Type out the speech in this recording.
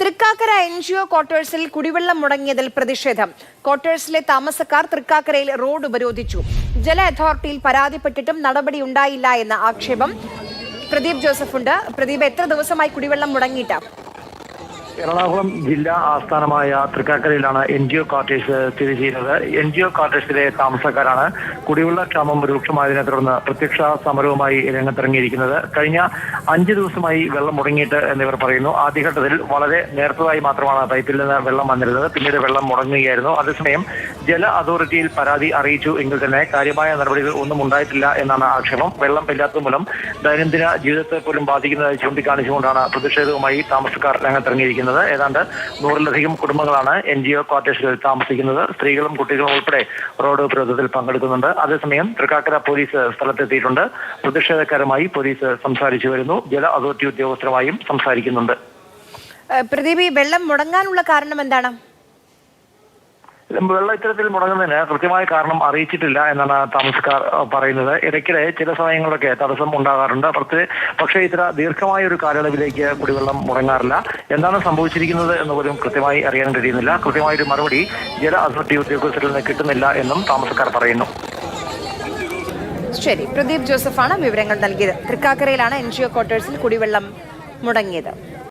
Thrikkakara N G O ക്വാർട്ടേഴ്സിൽ കുടിവെള്ളം മുടങ്ങിയതിൽ പ്രതിഷേധം. ക്വാർട്ടേഴ്സിലെ താമസക്കാർ തൃക്കാക്കരയിൽ റോഡ് ഉപരോധിച്ചു. ജല അതോറിറ്റിയിൽ പരാതിപ്പെട്ടിട്ടും നടപടി ഉണ്ടായില്ല എന്ന ആക്ഷേപം. പ്രദീപ് ജോസഫ് ഉണ്ട് പ്രദീപ് എത്ര ദിവസമായി കുടിവെള്ളം മുടങ്ങിയിട്ട്? എറണാകുളം ജില്ലാ ആസ്ഥാനമായ തൃക്കാക്കരയിലാണ് എൻ ജി ഒ ക്വാർട്ടേഴ്സ് സ്ഥിതി ചെയ്യുന്നത്. എൻ ജി ഒ ക്വാർട്ടേഴ്സിലെ താമസക്കാരാണ് കുടിവെള്ള ക്ഷാമം രൂക്ഷമായതിനെ തുടർന്ന് പ്രത്യക്ഷ സമരവുമായി രംഗത്തിറങ്ങിയിരിക്കുന്നത്. കഴിഞ്ഞ അഞ്ച് ദിവസമായി വെള്ളം മുടങ്ങിയിട്ട് എന്നിവർ പറയുന്നു. ആദ്യഘട്ടത്തിൽ വളരെ നേരത്തതായി മാത്രമാണ് പൈപ്പിൽ നിന്ന് വെള്ളം വന്നിരുന്നത്. പിന്നീട് വെള്ളം മുടങ്ങുകയായിരുന്നു. അതേസമയം ജല അതോറിറ്റിയിൽ പരാതി അറിയിച്ചു എങ്കിൽ തന്നെ കാര്യമായ നടപടികൾ ഒന്നും ഉണ്ടായിട്ടില്ല എന്നാണ് ആക്ഷേപം. വെള്ളം ഇല്ലാത്തത് മൂലം ദൈനംദിന ജീവിതത്തെ പോലും ബാധിക്കുന്നതായി ചൂണ്ടിക്കാണിച്ചുകൊണ്ടാണ് പ്രതിഷേധവുമായി താമസക്കാർ രംഗത്തിറങ്ങിയിരിക്കുന്നത്. ഏതാണ്ട് നൂറിലധികം കുടുംബങ്ങളാണ് എൻ ജി ഒ ക്വാർട്ടേഴ്സിൽ താമസിക്കുന്നത്. സ്ത്രീകളും കുട്ടികളും ഉൾപ്പെടെ റോഡ് പ്രതിരോധത്തിൽ പങ്കെടുക്കുന്നുണ്ട്. അതേസമയം തൃക്കാക്കര പോലീസ് സ്ഥലത്തെത്തിയിട്ടുണ്ട്. പ്രതിഷേധക്കാരുമായി പോലീസ് സംസാരിച്ചു വരുന്നു. ജല അതോറിറ്റി ഉദ്യോഗസ്ഥരുമായും സംസാരിക്കുന്നുണ്ട്. പ്രദീപ് ഈ വെള്ളം മുടങ്ങാനുള്ള കാരണം എന്താണ്? വെള്ളം ഇത്തരത്തിൽ മുടങ്ങുന്നതിന് കൃത്യമായ കാരണം അറിയിച്ചിട്ടില്ല എന്നാണ് താമസക്കാർ പറയുന്നത്. ഇടയ്ക്കിടെ ചില സമയങ്ങളിലൊക്കെ തടസ്സം ഉണ്ടാകാറുണ്ട്. പ്രത്യേക പക്ഷേ ഇത്ര ദീർഘമായ ഒരു കാലയളവിലേക്ക് കുടിവെള്ളം മുടങ്ങാറില്ല. എന്താണ് സംഭവിച്ചിരിക്കുന്നത് എന്ന് പോലും കൃത്യമായി അറിയാൻ കഴിയുന്നില്ല. കൃത്യമായ ഒരു മറുപടി ജല അതോറിറ്റി ഉദ്യോഗസ്ഥരിൽ നിന്ന് കിട്ടുന്നില്ല എന്നും താമസക്കാർ പറയുന്നു. ശരി പ്രദീപ് ജോസഫാണ് വിവരങ്ങൾ നൽകിയത്. തൃക്കാക്കരയിലാണ് എൻ ജി ഒ ക്വാർട്ടേഴ്സിൽ കുടിവെള്ളം മുടങ്ങിയത്.